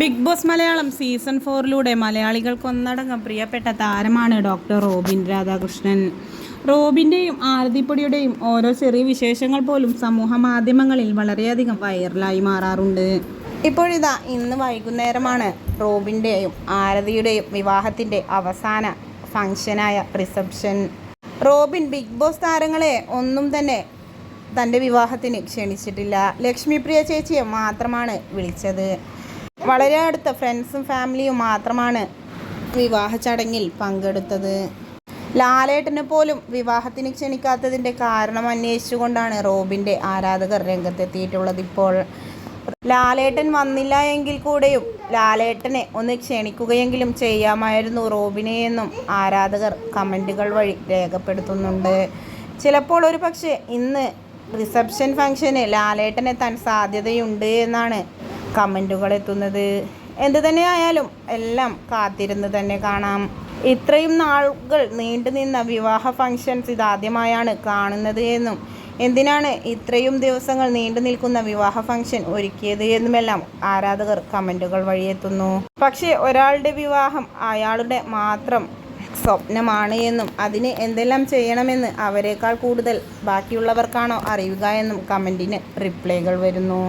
Big boss Malayalam season ഫോറിലൂടെ മലയാളികൾക്ക് ഒന്നടങ്കം പ്രിയപ്പെട്ട താരമാണ് ഡോക്ടർ റോബിൻ രാധാകൃഷ്ണൻ. റോബിന്റെയും ആരതിപ്പൊടിയുടെയും ഓരോ ചെറിയ വിശേഷങ്ങൾ പോലും സമൂഹ മാധ്യമങ്ങളിൽ വളരെയധികം വൈറലായി മാറാറുണ്ട്. ഇപ്പോഴിതാ ഇന്ന് വൈകുന്നേരമാണ് റോബിന്റെയും ആരതിയുടെയും വിവാഹത്തിന്റെ അവസാന ഫംഗ്ഷനായ റിസപ്ഷൻ. റോബിൻ ബിഗ് ബോസ് താരങ്ങളെ ഒന്നും തന്നെ തന്റെ വിവാഹത്തിന് ക്ഷണിച്ചിട്ടില്ല. ലക്ഷ്മിപ്രിയ ചേച്ചിയെ മാത്രമാണ് വിളിച്ചത്. വളരെ അടുത്ത ഫ്രണ്ട്സും ഫാമിലിയും മാത്രമാണ് വിവാഹ ചടങ്ങിൽ പങ്കെടുത്തത്. ലാലേട്ടനെ പോലും വിവാഹത്തിന് ക്ഷണിക്കാത്തതിന്റെ കാരണം അന്വേഷിച്ചുകൊണ്ടാണ് റോബിന്റെ ആരാധകർ രംഗത്തെത്തിയിട്ടുള്ളത് ഇപ്പോൾ. ലാലേട്ടൻ വന്നില്ല എങ്കിൽ കൂടെയും ലാലേട്ടനെ ഒന്ന് ക്ഷണിക്കുകയെങ്കിലും ചെയ്യാമായിരുന്നു റോബിനെ എന്നും ആരാധകർ കമന്റുകൾ വഴി രേഖപ്പെടുത്തുന്നുണ്ട്. ചിലപ്പോൾ ഒരു പക്ഷേ ഇന്ന് റിസപ്ഷൻ ഫംഗ്ഷന് ലാലേട്ടൻ എത്താൻ സാധ്യതയുണ്ട് എന്നാണ് കമന്റുകൾ എത്തുന്നത് എന്ത് തന്നെ ആയാലും എല്ലാം കാത്തിരുന്ന് തന്നെ കാണാം. ഇത്രയും നാളുകൾ നീണ്ടു നിന്ന വിവാഹ ഫങ്ഷൻസ് ഇതാദ്യമായാണ് കാണുന്നത് എന്നും എന്തിനാണ് ഇത്രയും ദിവസങ്ങൾ നീണ്ടു നിൽക്കുന്ന വിവാഹ ഫംഗ്ഷൻ ഒരുക്കിയത് എന്നുമെല്ലാം ആരാധകർ കമന്റുകൾ വഴിയെത്തുന്നു. പക്ഷേ ഒരാളുടെ വിവാഹം അയാളുടെ മാത്രം സ്വപ്നമാണ് എന്നും അതിന് എന്തെല്ലാം ചെയ്യണമെന്ന് അവരെക്കാൾ കൂടുതൽ ബാക്കിയുള്ളവർക്കാണോ അറിയുക എന്നും കമന്റിന് റിപ്ലൈകൾ വരുന്നു.